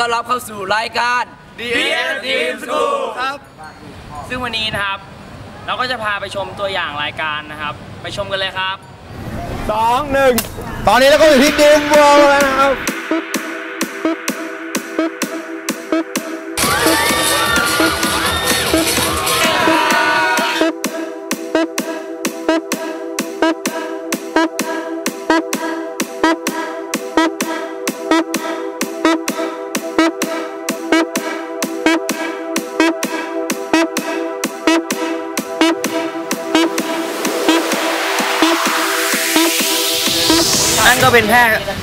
ต้อนรับเข้าสู่รายการ DS Team School ครับ ซึ่งวันนี้นะครับ เราก็จะพาไปชมตัวอย่างรายการนะครับ ไปชมกันเลยครับสองหนึ่งตอนนี้เราก็อยู่ที่ดีมเวิลด์แล้วนะครับ ก็เป็นแค่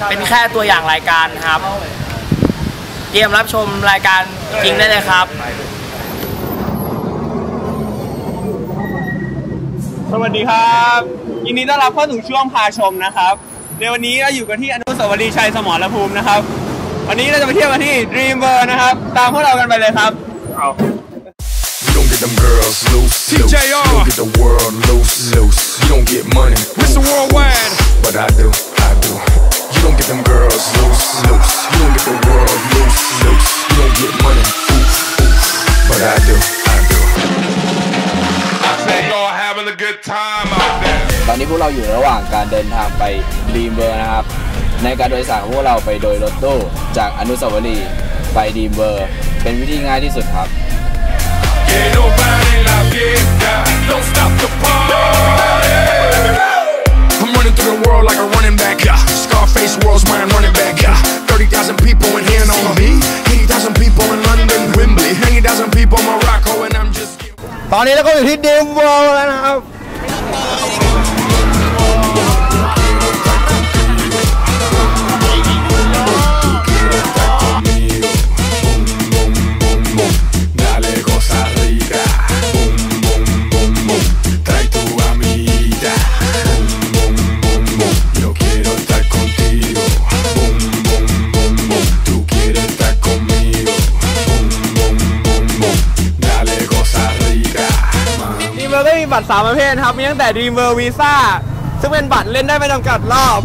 เป็นแค่ตัวอย่างรายการนะครับ เตรียมรับชมรายการจริงได้เลยครับ สวัสดีครับยินดีต้อนรับเข้าสู่ช่วงพาชมนะครับ ในวันนี้เราอยู่กันที่อนุสาวรีย์ชัยสมรภูมินะครับ วันนี้เราจะไปเที่ยวกันที่ Dream World นะครับ ตามพวกเรากันไปเลยครับ You don't get them girls loose, loose. You don't get the world loose, loose. You don't get money, Mr. Worldwide. but I do, get them girls loose, loose. You don't get the world loose, loose. You don't get money, ooh, ooh, but I do, I do. I say y'all having a good time out there. ตอนนี้พวกเราอยู่ระหว่างการเดินทางไปดีมเบอร์นะครับ ในการโดยสารของพวกเราไปโดยรถตู้จากอนุสาวรีย์ไปดีมเบอร์ เป็นวิธีง่ายที่สุดครับ Que no แล้วก็อยู่ที่ Dream World แล้วนะครับ 3 ประเภทนะครับ มีตั้งแต่ Dream World Visa ซึ่งเป็นบัตรเล่นได้ไม่จำกัดรอบ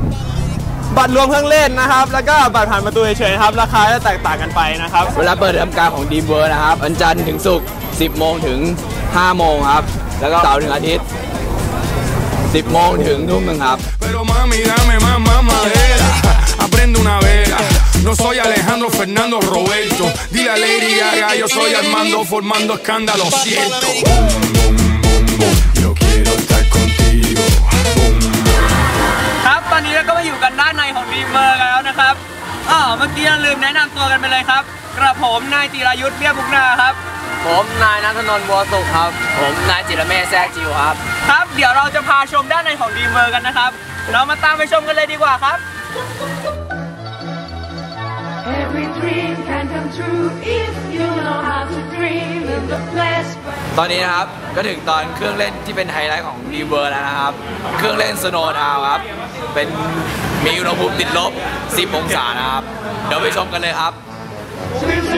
บัตรรวมเครื่องเล่นนะครับ แล้วก็บัตรผ่านประตูเฉยๆนะครับ ราคาจะแตกต่างกันไปนะครับ เวลาเปิดทำการของดีมเบอร์นะครับวันจันทร์ถึงศุกร์ 10 โมงถึง 5 โมงครับ แล้วก็เสาร์ถึงอาทิตย์ 10 โมงถึงทุ่มหนึ่งครับ Pero mami, dame más mamadera. Aprende una vela. No soy Alejandro Fernando Roberto. Dile a Lady Gaga, yo soy Armando formando escándalo. Siento. อนนี้เราก็มาอยู่กันด้านในของดีมเมอร์กันแล้วนะครับอ๋อเมื่อกี้เราลืมแนะนำตัวกันไปเลยครับ กระผมนายจิรายุทธเบี้ยบุกนาครับ ผมนายนัทนนท์บัวสุขครับ ผมนายจิรเมฆแทรกจิวครับ ครับเดี๋ยวเราจะพาชมด้านในของดีมเมอร์กันนะครับ เรามาตามไปชมกันเลยดีกว่าครับ Every dream can come true if you know how to dream in the place where ตอนนี้นะครับก็ถึงตอนเครื่องเล่นที่เป็นไฮไลท์ของดีเบอร์แล้วนะครับ เครื่องเล่นสโนว์ทาวครับ เป็นมีอุณหภูมิติดลบ 10 องศานะครับ เดี๋ยวไปชมกันเลยครับ dreams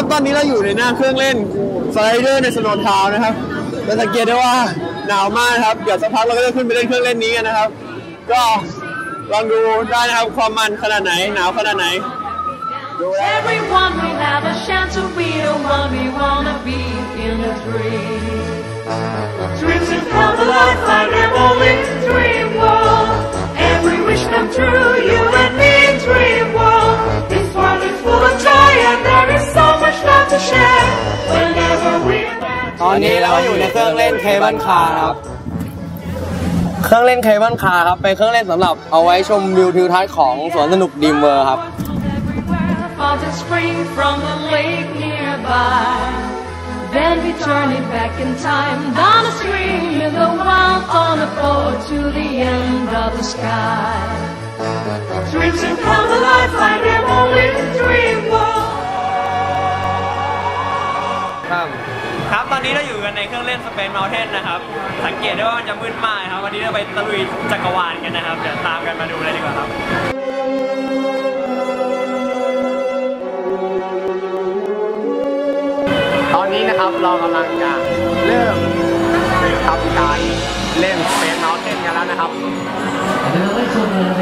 ครับตอนนี้เราอยู่ในหน้าเครื่องเล่นสไลเดอร์ในสโนว์ทาวน์นะครับเราสังเกตได้ว่าหนาวมากนะครับเดี๋ยวสักพักเราก็จะขึ้นไปเล่นเครื่องเล่นนี้กันนะครับ ก็ลองดูได้นะครับความมันขนาดไหนหนาวขนาดไหนดูได้ Everyone will have a chance to be the one we wanna be in a dream. Dreams will come alive like them only in dream world. Every wish come true, you and me in dream world. This world is full of joy and there is so much love to share. Whenever we are there ตอนนี้เราอยู่ในเครื่องเล่นเคเบิลคาร์ครับ เครื่องเล่นเคเบิลคาร์ครับ เป็นเครื่องเล่นสำหรับเอาไว้ชมวิวทิวทัศน์ของสวนสนุกดีมเวอร์ครับ Everywhere fountains spring from the lake nearby. Then we turn it back in time down the stream in the wild on the boat to the end of the sky. Dreams will come alive like them only ครับ ครับ ตอนนี้เราอยู่กันในเครื่องเล่น Space Mountain นะครับ สังเกตได้ว่ามันจะมืดมากครับ วันนี้เราไปตะลุยจักรวาลกันนะครับ เดี๋ยวตามกันมาดูเลยดีกว่าครับตอนนี้นะครับเรากำลังจะเริ่มทำการเล่น Space Mountain กันแล้วนะครับ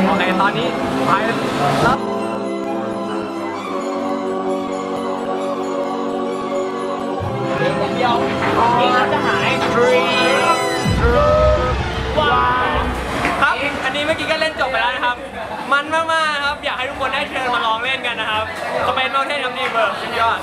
โอเคตอนนี้ไปแล้ว เดียวยิงจะหาย three two one ครับ อันนี้เมื่อกี้ก็เล่นจบไปแล้วนะครับ มันมากๆครับ อยากให้ทุกคนได้เชิญมาลองเล่นกันนะครับสเปนเมาเทนครับดีเบอร์สุดยอด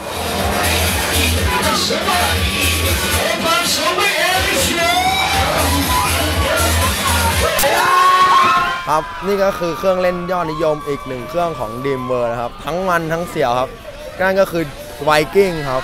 ครับนี่ก็คือเครื่องเล่นยอดนิยมอีกหนึ่งเครื่องของดีมเวอร์นะครับ ทั้งมันทั้งเสียวครับนั่นก็คือไวกิ้งครับ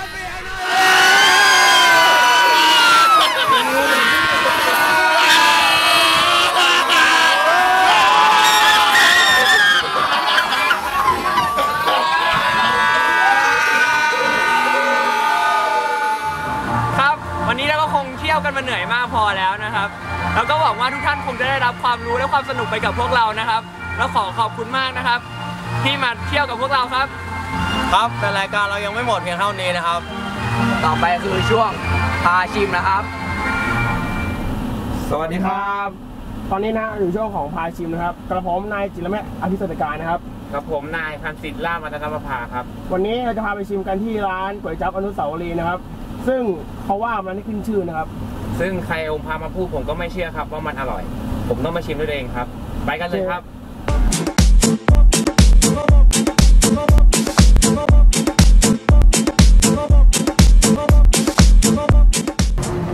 ได้รับความรู้และความสนุกไปกับพวกเรานะครับ แล้วขอขอบคุณมากนะครับ ที่มาเที่ยวกับพวกเราครับ ครับแต่รายการเรายังไม่หมดเพียงเท่านี้นะครับ ต่อไปคือช่วงพาชิมนะครับ สวัสดีครับ ตอนนี้นะอยู่ช่วงของพาชิมนะครับ กระผมนายจิรเมธอภิสดการนะครับ กับผมนายพันศิษย์ล่ามัตนประภาครับ วันนี้เราจะพาไปชิมกันที่ร้านก๋วยจั๊บอนุสาวรีย์นะครับ ซึ่งเขาว่ามันได้ขึ้นชื่อนะครับ ซึ่งใครองค์พามาพูดผมก็ไม่เชื่อครับว่ามันอร่อย ผมต้องมาชิมด้วยตัวเองครับ ไปกันเลยครับ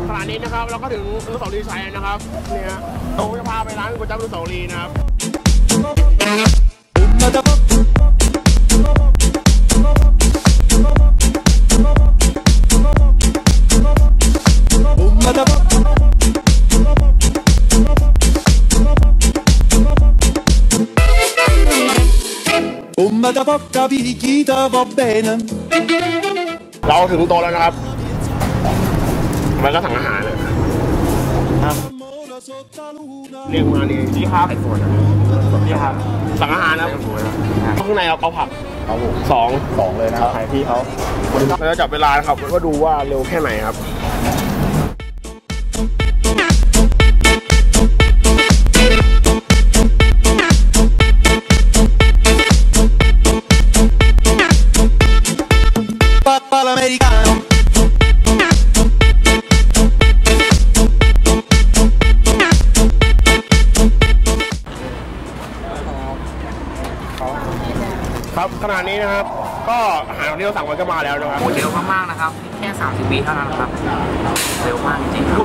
ขณะนี้นะครับเราก็ถึงอนุสาวรีย์ชัยนะครับเนี่ยเราจะพาไปร้านก๋วยจั๊บอนุสาวรีย์นะครับ da porta picchita va bene เราถึงโต๊ะแล้วนะครับ มันก็สั่งอาหารเลยเรียกมานี่นี่ครับนี่ครับ สั่งอาหารนะครับข้างในเอาเอาผักสองสองเลยนะครับขายพี่เขาเราจะจับเวลานะครับแล้วก็ดูว่าเร็วแค่ไหนครับ นี้นะครับ ก็อาหารที่เราสั่งไว้ก็มาแล้วนะครับเร็วมากๆนะครับ แค่30วิเท่านั้นครับ เร็วมากจริงๆครับ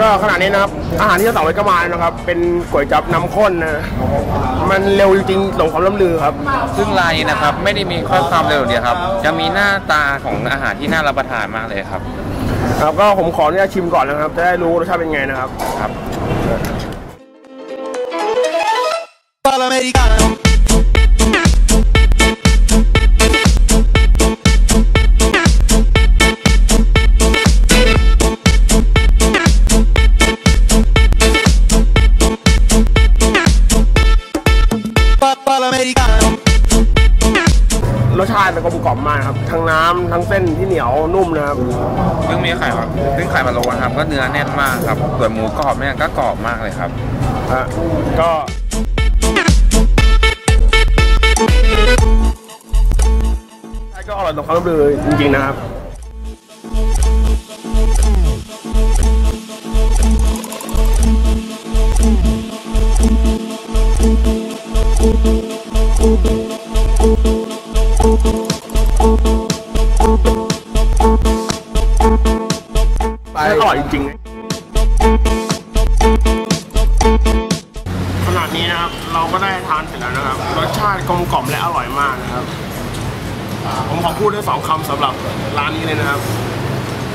ก็ขณะนี้นะครับ อาหารที่เราสั่งไว้ก็มาแล้วนะครับ เป็นก๋วยจั๊บน้ำข้นนะมันเร็วจริงๆหลงความล้ำลือครับ ซึ่งร้านนี้นะครับไม่ได้มีข้อความเร็วเดียวครับ จะมีหน้าตาของอาหารที่น่ารับประทานมากเลยครับครับก็ผมขออนุญาตชิมก่อนนะครับ จะได้รู้รสชาติเป็นไงนะครับครับ ริการสชาติมันกลมกล่อมมากครับ ทั้งน้ำทั้งเส้นที่เหนียวนุ่มนะครับซึ่งมีไข่ครับซึ่งไข่พะโล้นะครับ ก็เนื้อแน่นมากครับ ส่วนหมูกรอบเนี่ยก็กรอบมากเลยครับ ฮะก็ก็อร่อยตรงความล้ำลือจริงๆนะครับ ไปอร่อยจริงๆขนาดนี้นะครับ เราก็ได้ทานเสร็จแล้วนะครับ รสชาติกลมกล่อมและอร่อยมากนะครับ ผมขอพูดได้สองคำสำหรับร้านนี้เลยนะครับ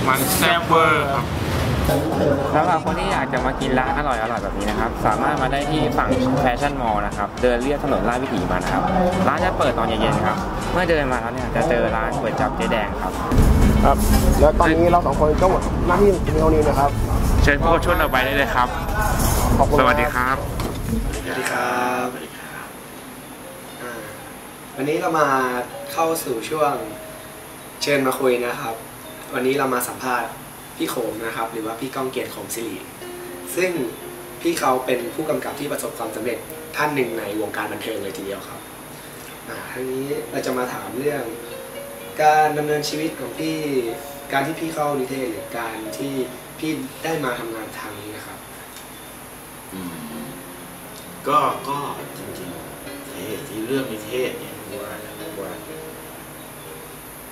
มันแซ่บเวอร์ครับ สำหรับคนที่อยากจะมากินร้านอร่อยอร่อยแบบนี้นะครับ สามารถมาได้ที่ฝั่งแฟชั่นมอลล์นะครับ เดินเลียบถนนลาดวิถีมานะครับ ร้านจะเปิดตอนเย็นๆครับ เมื่อเดินมาแล้วเนี่ยจะเจอร้านก๋วยจั๊บเจ๊แดงครับ ครับ แล้วตอนนี้เราสองคนก็หมดหน้าที่เพียงเท่านี้นะครับ เชิญพวกชวนเราไปได้เลยครับ ขอบคุณสวัสดีครับ สวัสดีครับวันนี้เรามาเข้าสู่ช่วงเชิญมาคุยนะครับ วันนี้เรามาสัมภาษณ์ พี่โขมนะครับ หรือว่าพี่ก้องเกียรติโขมสิริซึ่งพี่เขาเป็นผู้กำกับที่ประสบความสำเร็จท่านหนึ่งในวงการบันเทิงเลยทีเดียวครับอ่าทีนี้เราจะมาถามเรื่อง การดำเนินชีวิตของพี่การที่พี่เข้านิเทศหรือการที่พี่ได้มาทำงานทางนี้นะครับอืมก็ก็จริงๆสาเหตุที่เลือกนิเทศเนี่ยว่าว่า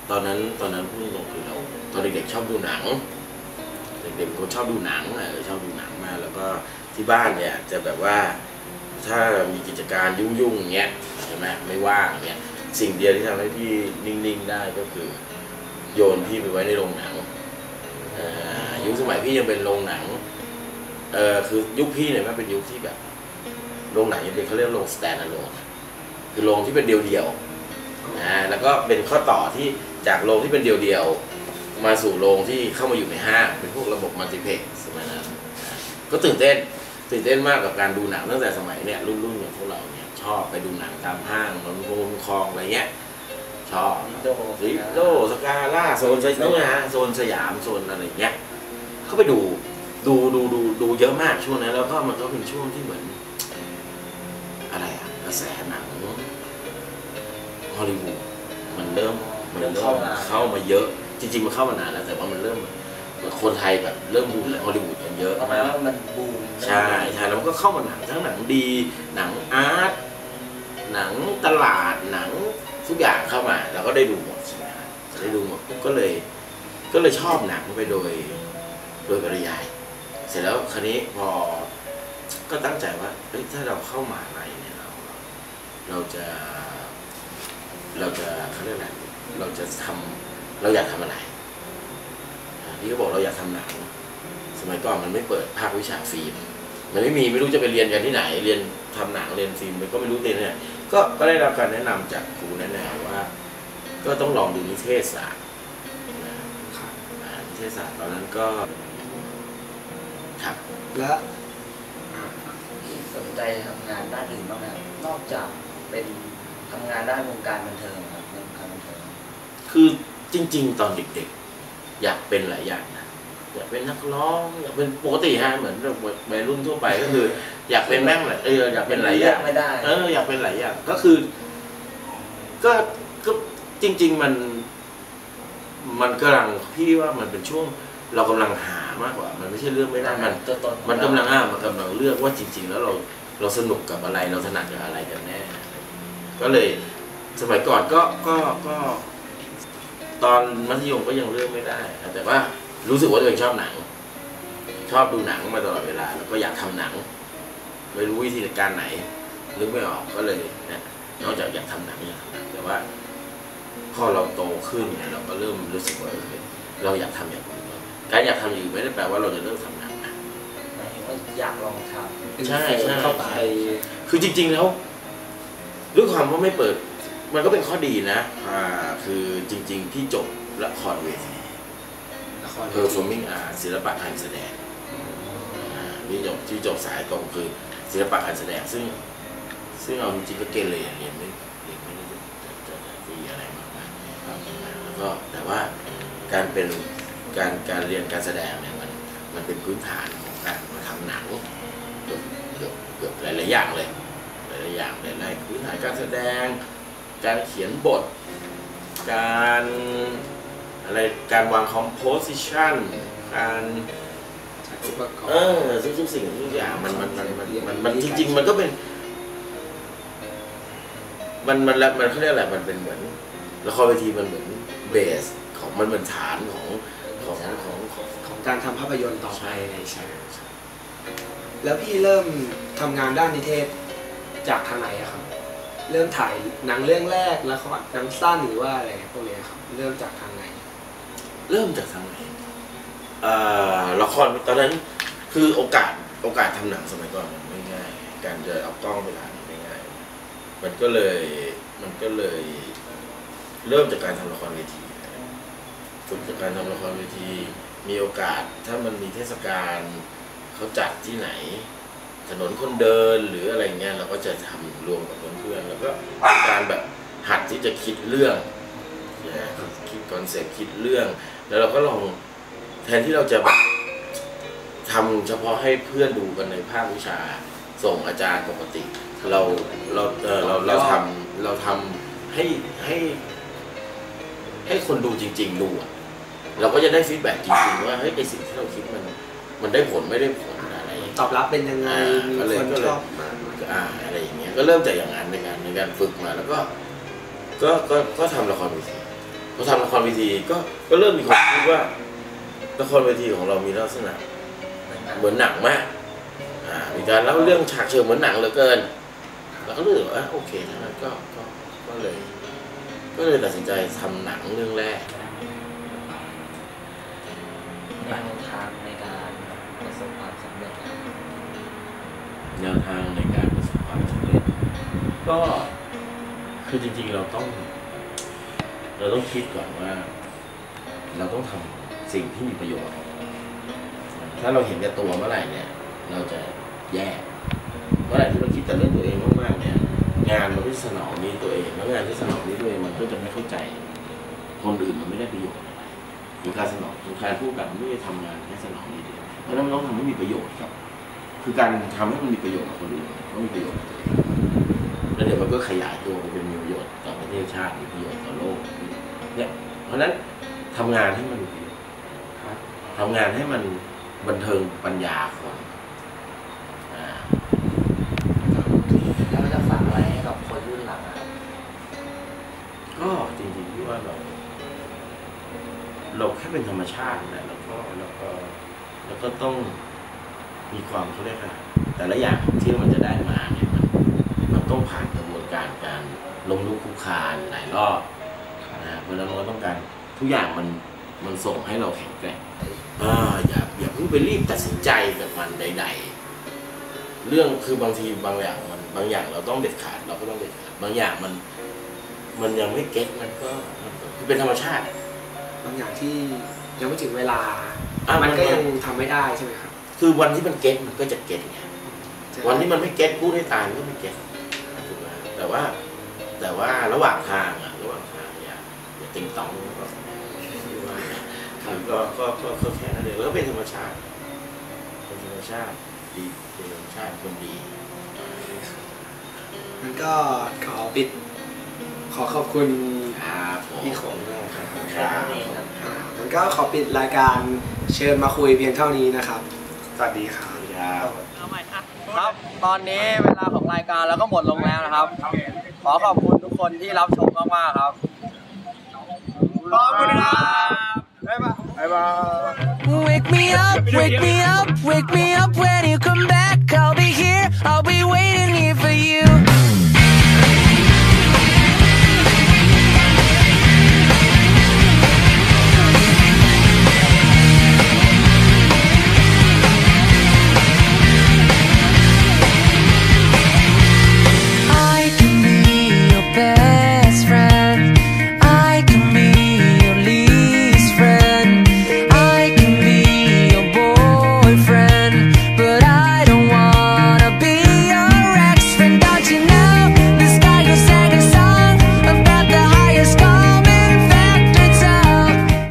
ตอนนั้นตอนนั้นพูดตรงคือเราตอนเด็กๆชอบดูหนัง เด็กๆเป็นคนชอบดูหนังเออชอบดูหนังมากแล้วก็ที่บ้านเนี่ยจะแบบว่าถ้ามีกิจการยุ่งๆอย่างเงี้ยใช่ไหมไม่ว่างอย่างเงี้ยสิ่งเดียวที่ทำให้พี่นิ่งๆได้ก็คือ โยนพี่ไปไว้ในโรงหนังยุคสมัยพี่ยังเป็นโรงหนังเออคือยุคพี่เนี่ยมันเป็นยุคที่แบบโรงหนังยังเป็นเขาเรียกโรงสแตนด์อะโลนคือโรงที่เป็นเดียวๆนะแล้วก็เป็นข้อต่อที่จากโรงที่เป็นเดียวๆ มาสู่โรงที่เข้ามาอยู่ในห้างเป็นพวกระบบมัลติเพ็กสมัยนั้นก็ตื่นเต้นตื่นเต้นมากกับการดูหนังตั้งแต่สมัยเนี่ยรุ่นๆอย่างพวกเราเนี่ยชอบไปดูหนังตามห้างนนทงคลองอะไรเงี้ยชอบลิโดสกาล่าโซนสยามฮะโซนสยามโซนอะไรเงี้ยเข้าไปดูดูดูดูดูเยอะมากช่วงนั้นแล้วก็มันก็เป็นช่วงที่เหมือน อะไรอะกระแสหนังฮอลลีวูดมันเริ่มมันเริ่มเข้ามาเยอะ จริงๆมันเข้ามานานแล้ว แต่ว่ามันเริ่มเหมือนคนไทยแบบเริ่มดูฮอลลีวูดกันเยอะประมาณว่ามันบูมใช่ใช่แล้วมันก็เข้ามาหนังทั้งหนังดีหนังอาร์ตหนังตลาดหนังทุกอย่างเข้ามาเราก็ได้ดูหมดใช่ไหมครับได้ดูหมดปุ๊บก็เลย ก็เลยชอบหนังไปโดย โดยปริยาย เสร็จแล้วคราวนี้พอก็ตั้งใจว่าเฮ้ยถ้าเราเข้ามหาลัยเนี่ยเรา เราจะ เราจะเขาเรียกอะไรเราจะทำ เราอยากทำอะไรอ่าพี่ก็บอกเราอยากทำหนังสมัยก่อนมันไม่เปิดภาควิชาฟิล์มมันไม่มีไม่รู้จะไปเรียนกันที่ไหน เรียนทำหนังเรียนฟิล์มมันก็ไม่รู้เรียนที่ไหนก็ก็ได้รับการแนะนำจากครูแนะแนวว่า ก็ต้องลองดูนิเทศศาสตร์นะครับอ่านิเทศศาสตร์ตอนนั้นก็ครับและสนใจทำงานด้านอื่นบ้างไหมครับนอกจากเป็นทำงานด้านวงการบันเทิงครับในวงการบันเทิงคือ จริง ๆ ตอนเด็กๆ อยากเป็นหลายอย่างนะอยากเป็นนักร้องอยากเป็นปกติฮะเหมือนวัยรุ่นทั่วไปก็คือ อยากเป็นแม่งแหละเอออยากเป็นหลายอย่างไม่ได้ เอออยากเป็นหลายอย่างก็คือ ก็ก็จริง ๆ มัน มันกำลังพี่ว่ามันเป็นช่วง เรากำลังหามากกว่า มันไม่ใช่เรื่องไม่ได้มันตัวตนมันกำลังอ่ามันกำลังเลือกว่าจริง ๆ แล้วเราเราสนุกกับอะไรเราถนัดกับอะไรกันแน่ก็เลย สมัยก่อนก็ก็ก็ ตอนมัธยมก็ยังเลือกไม่ได้แต่ว่ารู้สึกว่าตัวเองชอบหนัง ชอบดูหนังมาตลอดเวลา แล้วก็อยากทำหนัง ไม่รู้วิธีการไหนนึกไม่ออกก็เลยเนี่ยนอกจากอยากทำหนังอยากทำหนังแต่ว่าพอเราโตขึ้นเนี่ยเราก็เริ่มรู้สึกว่าเออเราอยากทำอย่างอื่นบ้างการอยากทำอย่างอื่นไม่ได้แปลว่าเราจะเลิกทำหนังนะหมายถึงว่าอยากลองทำใช่ใช่เข้าไปคือจริง ๆ แล้วด้วยความว่าไม่เปิด มันก็เป็นข้อดีนะ อ่า คือจริง ๆ ที่จบละครเวทีละครเพอร์ฟอร์มิงอาร์ศิลปะการแสดงอ่าที่จบที่จบสายตรงคือศิลปะการแสดง ซึ่ง ซึ่งเอาจริงๆก็เกเรเรียนไม่เรียนไม่ได้จะจะจะดีอะไรมากมายครับแล้วก็แต่ว่าการเป็นการการเรียนการแสดงเนี่ยมันมันเป็นพื้นฐานของการมาทำหนังเกือบเกือบเกือบหลายๆอย่างเลยหลายๆอย่างหลายๆพื้นฐานการแสดง การเขียนบท การอะไรการวางคอมโพสิชันการอุปกรเอณ์อทุกๆสิ่งทุกอย่างมันมันมันมันมันมันจริง ๆ มันก็เป็น มันมันแล้วมันเขาเรียกอะไรมันเป็นเหมือนละครเวทีมันเหมือนเบสของมันเหมือนฐานของของของของของการทำภาพยนตร์ต่อไปใช่แล้วพี่เริ่มทำงานด้านนิเทศจากทางไหนอะครับ เริ่มถ่ายหนังเรื่องแรกแล้วก็หนังสั้นหรือว่าอะไรพวกเนี้ยครับเริ่มจากทางไหน เริ่มจากทางไหนเอ่อละครตอนนั้นคือโอกาสโอกาสทำหนังสมัยก่อนมันไม่ง่าย การจะเอากล้องไปถ่ายมันไม่ง่าย มันก็เลยมันก็เลย เริ่มจากการทำละครเวทีฝึกจากการทำละครเวที มีโอกาสถ้ามันมีเทศกาลเขาจัดที่ไหน ถนนคนเดินหรืออะไรเงี้ยเราก็จะทำรวมกับ พื่อนๆแล้วก็การแบบหัดที่จะคิดเรื่องอนะคิดคอนเซ็ปต์คิดเรื่อง แล้วเราก็ลองแทนที่เราจะแบบทำเฉพาะให้เพื่อนดูกันในภาควิชาส่งอาจารย์ปกติ เราเราเออเราเราทำเราทำให้ให้ให้คนดูจริง ๆ ดูอะเราก็จะได้ฟีดแบ็กจริงๆว่าเฮ้ยไอสิ่งที่เราคิดมันมันได้ผลไม่ได้ผลอะไรอย่างเงี้ยตอบรับเป็นยังไงอ่ามีก็เลยคนก็ชเลยอบมาอ่าอะไรอย่างเงี้ย ก็เริ่มจากอย่างนั้นในการในการฝึกมาแล้วก็ ก็ก็ก็ทำละครเวทีพอทำละครเวทีก็ก็เริ่มมีความคิดว่าละครเวทีของเรามีลักษณะเหมือนหนังมากอ่ามีการเล่าเรื่องฉากเชิงเหมือนหนังเหลือเกินเราก็เลยว่าอะโอเคถ้างั้นก็ก็ก็เลย ก็เลยตัดสินใจทำหนังเรื่องแรกแนวทางในการประสบความสำเร็จครับแนวทางในการประสบ ความสำเร็จก็คือจริงๆเราต้อง เราต้องคิดก่อนว่า เราต้องทำสิ่งที่มีประโยชน์ ถ้าเราเห็นแก่ตัวเมื่อไหร่เนี่ย เราจะแย่เมื่อไหร่ที่เราคิดแต่เรื่องตัวเองมากๆเนี่ย งานมันก็สนองนี้ตัวเองแล้วงานที่สนองนี้ตัวเองมันก็จะไม่เข้าใจ คนอื่นมันไม่ได้ประโยชน์หรือการสนองคือการพูดแบบไม่ได้ทำงานแค่สนองนี้เดียวเพราะนั้นมันต้องทำให้มีประโยชน์ครับ คือการทำให้มันมีประโยชน์กับคนอื่นต้องมีประโยชน์กับตัวเองแล้วเดี๋ยวมันก็ขยายตัวไปเป็นมีประโยชน์ต่อประเทศชาติมีประโยชน์ต่อโลกเนี่ยเพราะฉะนั้นทำงานให้มันมีประโยชน์ทำงานให้มันบันเทิงปัญญาคนอ่าแล้วจะฝากอะไรให้กับคนรุ่นหลังอะครับก็จริงๆที่ว่าเราเราแค่เป็นธรรมชาตินะแล้วก็แล้วก็แล้วก็ต้อง มีความเขาเรียกอะไรแต่ละอย่างที่มันจะได้มาเนี่ยมันมันต้องผ่านกระบวนการการลงลุกคลุกคลานหลายรอบนะเพราะฉะนั้นเราก็ต้องการทุกอย่างมันมันส่งให้เราแข็งแกร่งอ่าอย่าอย่าเพิ่งไปรีบตัดสินใจกับมันใด ๆ เรื่องคือบางทีบางอย่างมันบางอย่างเราต้องเด็ดขาดเราก็ต้องเด็ดขาดบางอย่างมันมันยังไม่เก็ตมันก็มันก็คือเป็นธรรมชาติ บางอย่างที่ยังไม่ถึงเวลา อะมันก็มันยังทำไม่ได้ใช่ไหมครับ คือวันที่มันเก็ตมันก็จะเก็ตไงวันที่มันไม่เก็ตพูดให้ตายมันก็ไม่เก็ตถูกไหมแต่ว่าแต่ว่าระหว่างทางอะระหว่างทางอย่าอย่าติงตองก็คือก็ก็ก็ก็แค่นั้นเองแล้วก็เป็นธรรมชาติเป็นธรรมชาติดีเป็นธรรมชาติคนดีมันก็ขอปิด ขอขอบคุณครับผมพี่ขงมากครับครับอ่ามันก็ขอปิดรายการเชิญมาคุยเพียงเท่านี้นะครับส วัสดีครับ ครับตอนนี้เวลาของรายการแล้วก็หมดลงแล้วนะครับ ขอขอบคุณทุกคนที่รับชมมากๆครับ ขอบคุณครับบ๊ายบายบ๊ายบาย Wake me up, wake me up, wake me up when you come back. I'll be here, I'll be waiting here for you.